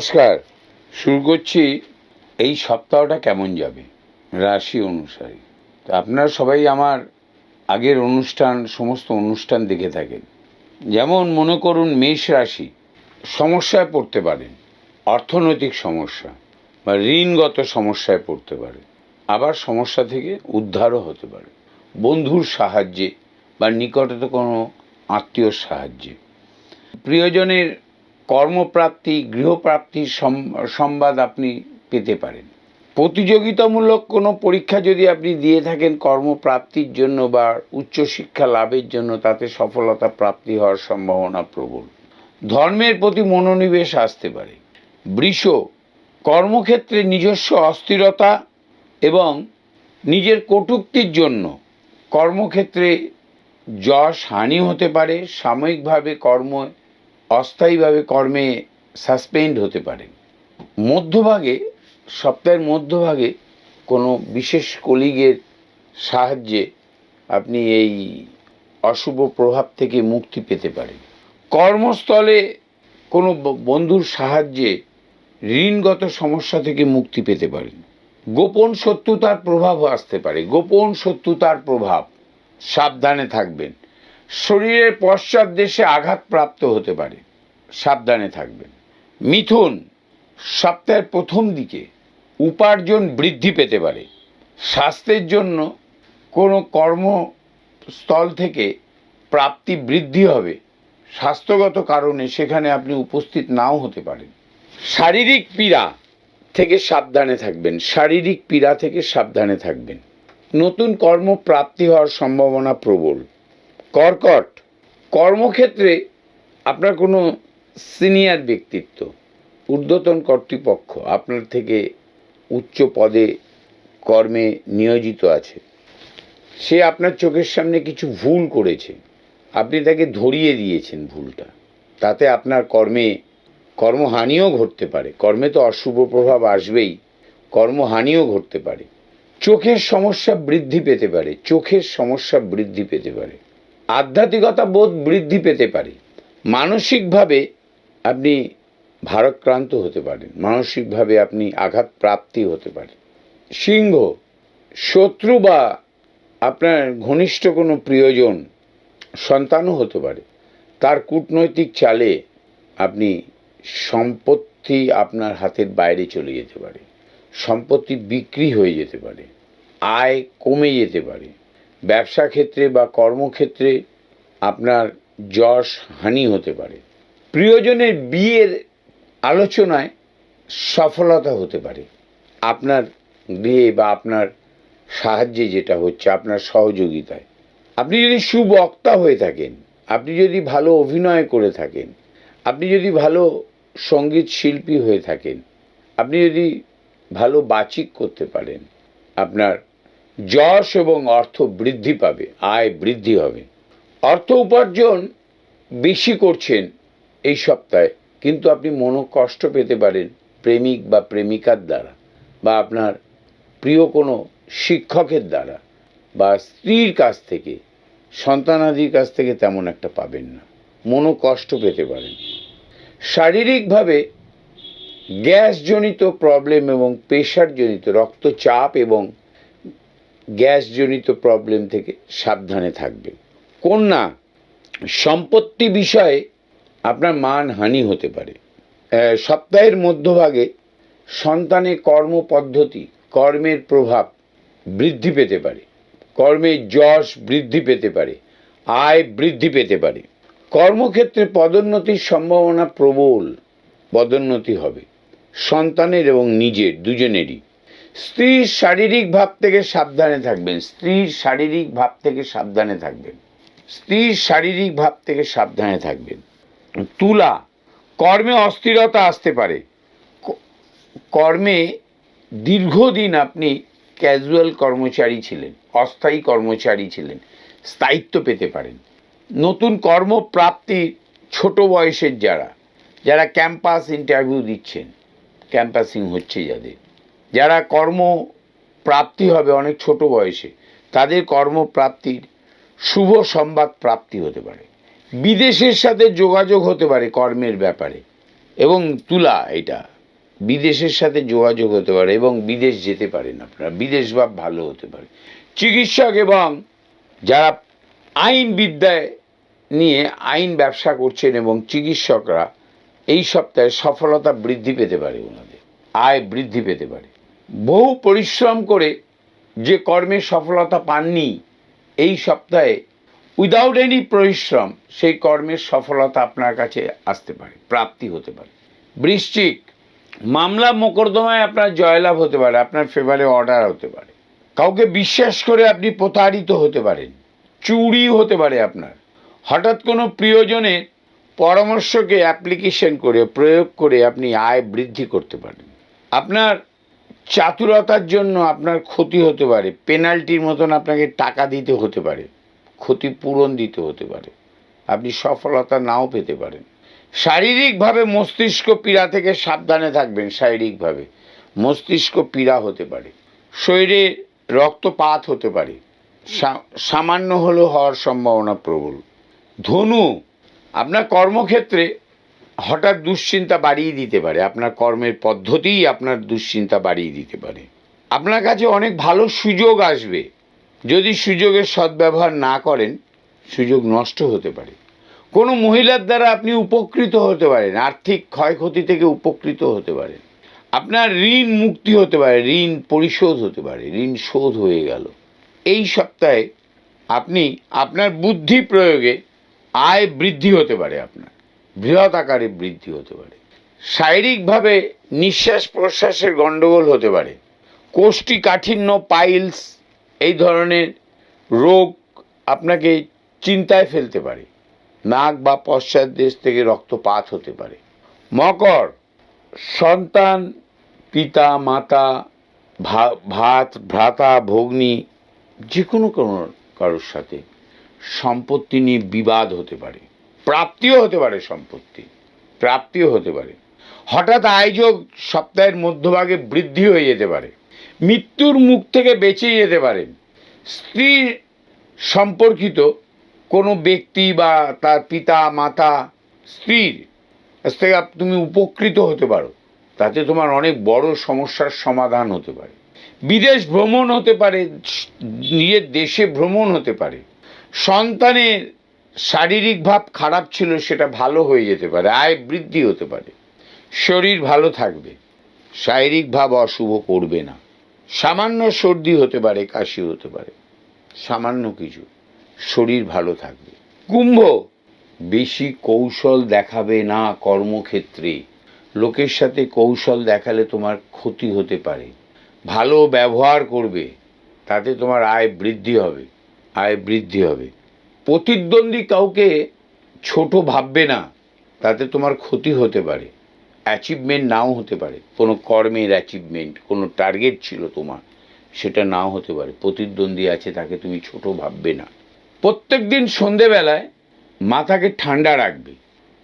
নমস্কার। শুরু করছি এই সপ্তাহটা কেমন যাবে রাশি অনুসারে। তো আপনারা সবাই আমার আগের অনুষ্ঠান, সমস্ত অনুষ্ঠান দেখে থাকেন। যেমন মনে করুন মেষ রাশি সমস্যায় পড়তে পারেন অর্থনৈতিক সমস্যা বা ঋণগত সমস্যায় পড়তে পারে, আবার সমস্যা থেকে উদ্ধারও হতে পারে। বন্ধুর সাহায্যে বা নিকটত কোনো আত্মীয়র সাহায্যে। প্রিয়জনের কর্মপ্রাপ্তি গৃহপ্রাপ্তির সংবাদ আপনি পেতে পারেন। প্রতিযোগিতামূলক কোনো পরীক্ষা যদি আপনি দিয়ে থাকেন কর্মপ্রাপ্তির জন্য বা উচ্চশিক্ষা লাভের জন্য, তাতে সফলতা প্রাপ্তি হওয়ার সম্ভাবনা প্রবল। ধর্মের প্রতি মনোনিবেশ আসতে পারে। বৃষ, কর্মক্ষেত্রে নিজস্ব অস্থিরতা এবং নিজের কটূক্তির জন্য কর্মক্ষেত্রে যশ হানি হতে পারে। সাময়িকভাবে কর্ম অস্থায়ীভাবে কর্মে সাসপেন্ড হতে পারে। মধ্যভাগে, সপ্তাহের মধ্যভাগে কোনো বিশেষ কলিগের সাহায্যে আপনি এই অশুভ প্রভাব থেকে মুক্তি পেতে পারেন। কর্মস্থলে কোনো বন্ধুর সাহায্যে ঋণগত সমস্যা থেকে মুক্তি পেতে পারেন। গোপন শত্রুতার প্রভাব আসতে পারে। গোপন শত্রুতার প্রভাব সাবধানে থাকবেন। শরীরের পশ্চাৎ দেশে আঘাতপ্রাপ্ত হতে পারে। সাবধানে থাকবেন। মিথুন সপ্তাহের প্রথম দিকে উপার্জন বৃদ্ধি পেতে পারে। স্বাস্থ্যের জন্য কোনো কর্মস্থল থেকে প্রাপ্তি বৃদ্ধি হবে। স্বাস্থ্যগত কারণে সেখানে আপনি উপস্থিত নাও হতে পারেন। শারীরিক পীড়া থেকে সাবধানে থাকবেন। শারীরিক পীড়া থেকে সাবধানে থাকবেন। নতুন কর্ম প্রাপ্তি হওয়ার সম্ভাবনা প্রবল। কর্কট। কর্মক্ষেত্রে আপনার কোনো সিনিয়র ব্যক্তিত্ব, ঊর্ধ্বতন কর্তৃপক্ষ আপনার থেকে উচ্চ পদে কর্মে নিয়োজিত আছে। সে আপনার চোখের সামনে কিছু ভুল করেছে। আপনি তাকে ধরিয়ে দিয়েছেন ভুলটা। তাতে আপনার কর্মে কর্মহানিও ঘটতে পারে। কর্মে তো অশুভ প্রভাব আসবেই। কর্মহানিও ঘটতে পারে। চোখের সমস্যা বৃদ্ধি পেতে পারে। চোখের সমস্যা বৃদ্ধি পেতে পারে। আধ্যাত্মিকতা বোধ বৃদ্ধি পেতে পারে। মানসিকভাবে আপনি ভারক্রান্ত হতে পারেন। মানসিকভাবে আপনি আঘাত প্রাপ্তি হতে পারে সিংহ, শত্রু বা আপনার ঘনিষ্ঠ কোনো প্রিয়জন, সন্তানও হতে পারে। তার কূটনৈতিক চালে আপনি সম্পত্তি আপনার হাতের বাইরে চলে যেতে পারে। সম্পত্তি বিক্রি হয়ে যেতে পারে। আয় কমে যেতে পারে। ব্যবসা ক্ষেত্রে বা কর্মক্ষেত্রে আপনার যশ, হানি হতে পারে। প্রিয়জনের বিয়ের আলোচনায় সফলতা হতে পারে। আপনার গৃহে বা আপনার সাহায্যে যেটা হচ্ছে, আপনার সহযোগিতায়। আপনি যদি সুবক্তা হয়ে থাকেন, আপনি যদি ভালো অভিনয় করে থাকেন, আপনি যদি ভালো সংগীত শিল্পী হয়ে থাকেন, আপনি যদি ভালো বাচিক করতে পারেন, আপনার যশ এবং অর্থ বৃদ্ধি পাবে, আয় বৃদ্ধি হবে। অর্থ উপার্জন বেশি করছেন এই সপ্তাহে, কিন্তু আপনি মনোকষ্ট পেতে পারেন প্রেমিক বা প্রেমিকার দ্বারা বা আপনার প্রিয় কোনো শিক্ষকের দ্বারা বা স্ত্রীর কাছ থেকে, সন্তানাদির কাছ থেকে তেমন একটা পাবেন না। মনোকষ্ট পেতে পারেন। শারীরিকভাবে গ্যাসজনিত প্রবলেম এবং প্রেশারজনিত রক্তচাপ এবং গ্যাসজনিত প্রবলেম থেকে সাবধানে থাকবে কন্যা সম্পত্তি বিষয়ে আপনার মানহানি হতে পারে। সপ্তাহের মধ্যভাগে সন্তানের কর্মপদ্ধতি, কর্মের প্রভাব বৃদ্ধি পেতে পারে। কর্মের যশ বৃদ্ধি পেতে পারে, আয় বৃদ্ধি পেতে পারে। কর্মক্ষেত্রে পদোন্নতির সম্ভাবনা প্রবল, পদোন্নতি হবে। সন্তানের এবং নিজের, দুজনেরই। স্ত্রীর শারীরিক ভাব থেকে সাবধানে থাকবেন। স্ত্রীর শারীরিক ভাব থেকে সাবধানে থাকবেন। স্ত্রীর শারীরিক ভাব থেকে সাবধানে থাকবেন। তুলা, কর্মে অস্থিরতা আসতে পারে। কর্মে দীর্ঘদিন আপনি ক্যাজুয়াল কর্মচারী ছিলেন, অস্থায়ী কর্মচারী ছিলেন, স্থায়িত্ব পেতে পারেন। নতুন কর্মপ্রাপ্তি ছোট বয়সের যারা যারা ক্যাম্পাস ইন্টারভিউ দিচ্ছেন ক্যাম্পাসিং হচ্ছে যাদের। যারা কর্ম প্রাপ্তি হবে, অনেক ছোট বয়সে, তাদের কর্মপ্রাপ্তির শুভ সংবাদ প্রাপ্তি হতে পারে। বিদেশের সাথে যোগাযোগ হতে পারে কর্মের ব্যাপারে। এবং তুলা এটা, বিদেশের সাথে যোগাযোগ হতে পারে এবং বিদেশ যেতে পারেন আপনারা, বিদেশ ভাব ভালো হতে পারে। চিকিৎসক এবং যারা আইন বিদ্যায় নিয়ে আইন ব্যবসা করছেন এবং চিকিৎসকরা এই সপ্তাহে সফলতা বৃদ্ধি পেতে পারে ওনাদের, আয় বৃদ্ধি পেতে পারে। বহু পরিশ্রম করে যে কর্মে সফলতা পাননি এই সপ্তাহে উইদাউট এনি পরিশ্রম, সেই কর্মের সফলতা আপনার কাছে আসতে পারে, প্রাপ্তি হতে পারে। বৃশ্চিক, মামলা মোকদ্দমায় আপনার জয়লাভ হতে পারে, আপনার ফেভারে অর্ডার হতে পারে। কাউকে বিশ্বাস করে আপনি প্রতারিত হতে পারেন, চুরি হতে পারে আপনার। হঠাৎ কোনো প্রিয়জনের পরামর্শকে অ্যাপ্লিকেশন করে, প্রয়োগ করে আপনি আয় বৃদ্ধি করতে পারেন। আপনার চাতুরতার জন্য আপনার ক্ষতি হতে পারে। পেনাল্টির মতন আপনাকে টাকা দিতে হতে পারে। ক্ষতিপূরণ দিতে হতে পারে। আপনি সফলতা নাও পেতে পারেন। শারীরিকভাবে মস্তিষ্ক পীড়া থেকে সাবধানে থাকবেন, শারীরিকভাবে। মস্তিষ্ক পীড়া হতে পারে। শরীরে রক্তপাত হতে পারে। সামান্য হলেও হওয়ার সম্ভাবনা প্রবল। ধনু, আপনার কর্মক্ষেত্রে হঠাৎ দুশ্চিন্তা বাড়িয়ে দিতে পারে। আপনার কর্মের পদ্ধতিই আপনার দুশ্চিন্তা বাড়িয়ে দিতে পারে। আপনার কাছে অনেক ভালো সুযোগ আসবে। যদি সুযোগের সদ্ব্যবহার না করেন, সুযোগ নষ্ট হতে পারে। কোনো মহিলার দ্বারা আপনি উপকৃত হতে পারেন, আর্থিক ক্ষয়ক্ষতি থেকে উপকৃত হতে পারেন। আপনার ঋণ মুক্তি হতে পারে, ঋণ পরিশোধ হতে পারে, ঋণ শোধ হয়ে গেল। এই সপ্তাহে আপনি আপনার বুদ্ধি প্রয়োগে আয় বৃদ্ধি হতে পারে আপনার। বৃহৎ আকারে বৃদ্ধি হতে পারে। শারীরিকভাবে নিঃশ্বাস প্রশ্বাসের গণ্ডগোল হতে পারে। কোষ্ঠীকাঠিন্য, পাইলস, এই ধরনের রোগ আপনাকে চিন্তায় ফেলতে পারে। নাক বা পশ্চাৎ দেশ থেকে রক্তপাত হতে পারে। মকর, সন্তান, পিতা, মাতা ভাত, ভ্রাতা, ভগ্নী যে কোনো কোনো কারোর সাথে সম্পত্তি নিয়ে বিবাদ হতে পারে। প্রাপ্তিও হতে পারে সম্পত্তি, প্রাপ্তিও হতে পারে। হঠাৎ আয়োজক সপ্তাহের মধ্যভাগে বৃদ্ধি হয়ে যেতে পারে, মৃত্যুর মুখ থেকে বেঁচে যেতে পারেন স্ত্রী সম্পর্কিত কোনো ব্যক্তি বা তার পিতা, মাতা, স্ত্রীর কাছ থেকে তুমি উপকৃত হতে পারো। তাতে তোমার অনেক বড় সমস্যার সমাধান হতে পারে। বিদেশ ভ্রমণ হতে পারে, নিজের দেশে ভ্রমণ হতে পারে। সন্তানের শারীরিক ভাব খারাপ ছিল সেটা ভালো হয়ে যেতে পারে, আয় বৃদ্ধি হতে পারে। শরীর ভালো থাকবে, শারীরিক ভাব অশুভ করবে না। সামান্য সর্দি হতে পারে, কাশি হতে পারে, সামান্য কিছু। শরীর ভালো থাকবে। কুম্ভ, বেশি কৌশল দেখাবে না কর্মক্ষেত্রে। লোকের সাথে কৌশল দেখালে তোমার ক্ষতি হতে পারে। ভালো ব্যবহার করবে, তাতে তোমার আয় বৃদ্ধি হবে, আয় বৃদ্ধি হবে। প্রতিদ্বন্দ্বী কাউকে ছোট ভাববে না, তাতে তোমার ক্ষতি হতে পারে অ্যাচিভমেন্ট নাও হতে পারে, কোনো কর্মের অ্যাচিভমেন্ট কোনো টার্গেট ছিল তোমার, সেটা নাও হতে পারে, প্রতিদ্বন্দ্বী আছে তাকে তুমি ছোট ভাববে না। প্রত্যেক দিন সন্ধেবেলায় মাথাকে ঠান্ডা রাখবে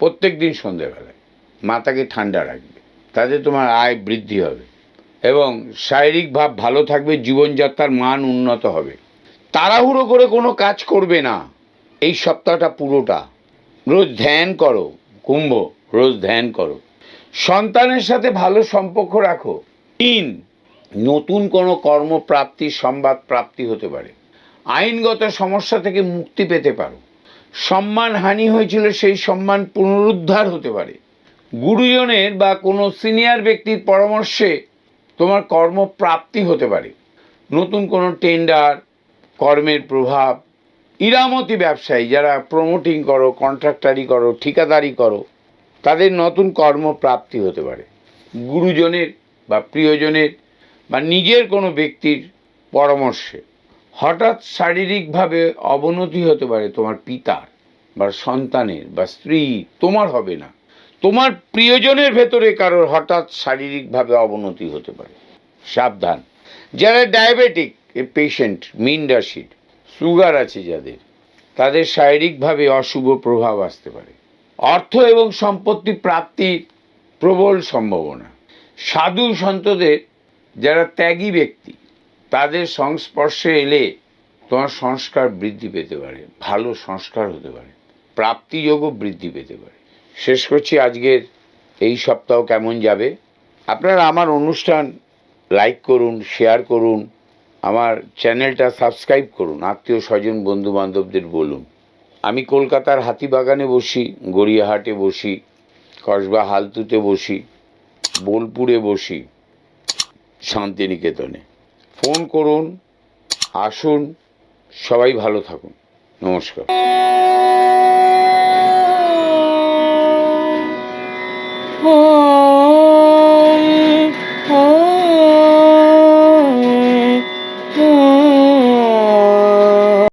প্রত্যেক দিন সন্ধেবেলায় মাথাকে ঠান্ডা রাখবে, তাতে তোমার আয় বৃদ্ধি হবে এবং শারীরিক ভাব ভালো থাকবে, জীবনযাত্রার মান উন্নত হবে। তাড়াহুড়ো করে কোনো কাজ করবে না। এই সপ্তাহটা পুরোটা। রোজ ধ্যান করো, কুম্ভ, রোজ ধ্যান করো। সন্তানের সাথে ভালো সম্পর্ক রাখো। তিন, নতুন কোনো কর্মপ্রাপ্তি সংবাদ প্রাপ্তি হতে পারে। আইনগত সমস্যা থেকে মুক্তি পেতে পারো। সম্মান হানি হয়েছিল, সেই সম্মান পুনরুদ্ধার হতে পারে। গুরুজনের বা কোনো সিনিয়র ব্যক্তির পরামর্শে তোমার কর্মপ্রাপ্তি হতে পারে। নতুন কোনো টেন্ডার, কর্মের প্রভাব ইরামতি ব্যবসায়ী যারা প্রমোটিং করো কন্ট্রাক্টারি করো, ঠিকাদারি করো, তাদের নতুন কর্মপ্রাপ্তি হতে পারে। গুরুজনের বা প্রিয়জনের বা নিজের কোনো ব্যক্তির পরামর্শে হঠাৎ শারীরিকভাবে অবনতি হতে পারে তোমার পিতার বা সন্তানের বা স্ত্রী তোমার হবে না। তোমার প্রিয়জনের ভেতরে কারোর হঠাৎ শারীরিকভাবে অবনতি হতে পারে। সাবধান। যারা ডায়াবেটিক পেশেন্ট মিন রাশির সুগার আছে যাদের, তাদের শারীরিকভাবে অশুভ প্রভাব আসতে পারে। অর্থ এবং সম্পত্তি প্রাপ্তির প্রবল সম্ভাবনা। সাধু সন্তদের যারা ত্যাগী ব্যক্তি, তাদের সংস্পর্শে এলে তোমার সংস্কার বৃদ্ধি পেতে পারে, ভালো সংস্কার হতে পারে, প্রাপ্তিযোগও বৃদ্ধি পেতে পারে। শেষ করছি আজকের এই সপ্তাহ কেমন যাবে? আপনারা আমার অনুষ্ঠান লাইক করুন শেয়ার করুন আমার চ্যানেলটা সাবস্ক্রাইব করুন, আত্মীয় স্বজন বন্ধু বান্ধবদের বলুন। আমি কলকাতার হাতিবাগানে বসি, গড়িয়াহাটে বসি, কসবা হালতুতে বসি, বোলপুরে বসি, শান্তিনিকেতনে। ফোন করুন, আসুন, সবাই ভালো থাকুন। নমস্কার। Oh